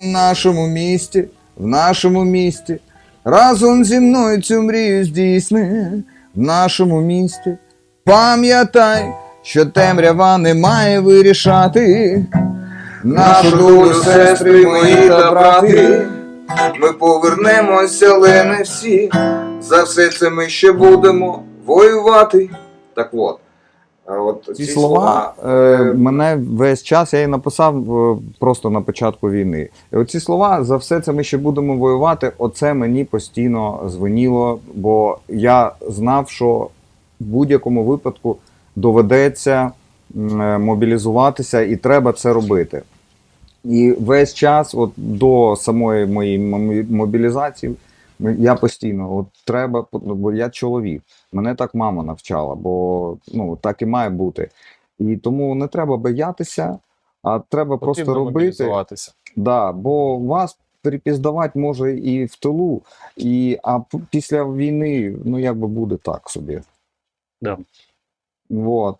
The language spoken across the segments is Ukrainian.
В нашому місті, в нашому місті, разом зі мною цю мрію здійсни. В нашому місті, пам'ятай, що темрява не має вирішати. Нашу долю, сестри мої та брати. Ми повернемося, але не всі. За все це ми ще будемо воювати. Так от. От ці слова е, мене весь час я її написав е, просто на початку війни. І оці слова за все це ми ще будемо воювати. Оце мені постійно звеніло, бо я знав, що в будь-якому випадку доведеться е, мобілізуватися і треба це робити. І весь час, от до самої моєї мобілізації, я постійно от треба, бо я чоловік. Мене так мама навчала, бо ну так і має бути. І тому не треба боятися, а треба просто робити. Да, бо вас перепіздавати може і в тилу, і, а після війни, ну якби буде так собі. Да. Вот.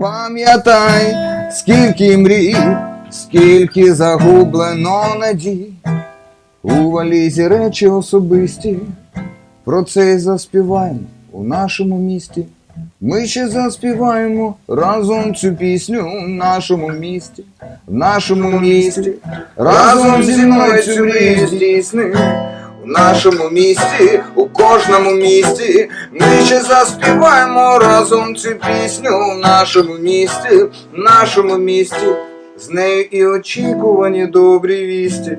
Пам'ятай, скільки мрій, скільки загублено надій. У валізі речі особисті. Про це й заспіваємо у нашому місті. Ми ще заспіваємо разом цю пісню в нашому місті, в нашому місті, разом зі мною цю мрію здійсни. У нашому місті, у кожному місті, ми ще заспіваємо разом цю пісню в нашому місті, в нашому місті, з нею і очікувані добрі вісті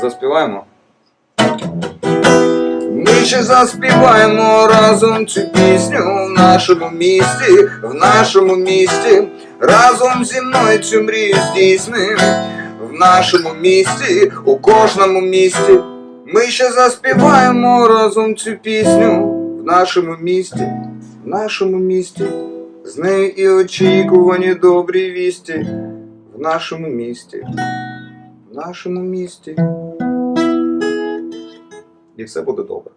Заспіваємо. Ми ще заспіваємо разом цю пісню в нашому місті, в нашому місті, разом зі мною цю мрію здійсни. В нашому місті, у кожному місті. Ми ще заспіваємо разом цю пісню в нашому місті, в нашому місті, з нею і очікувані добрі вісті в нашому місті, в нашому місті. І все буде добре.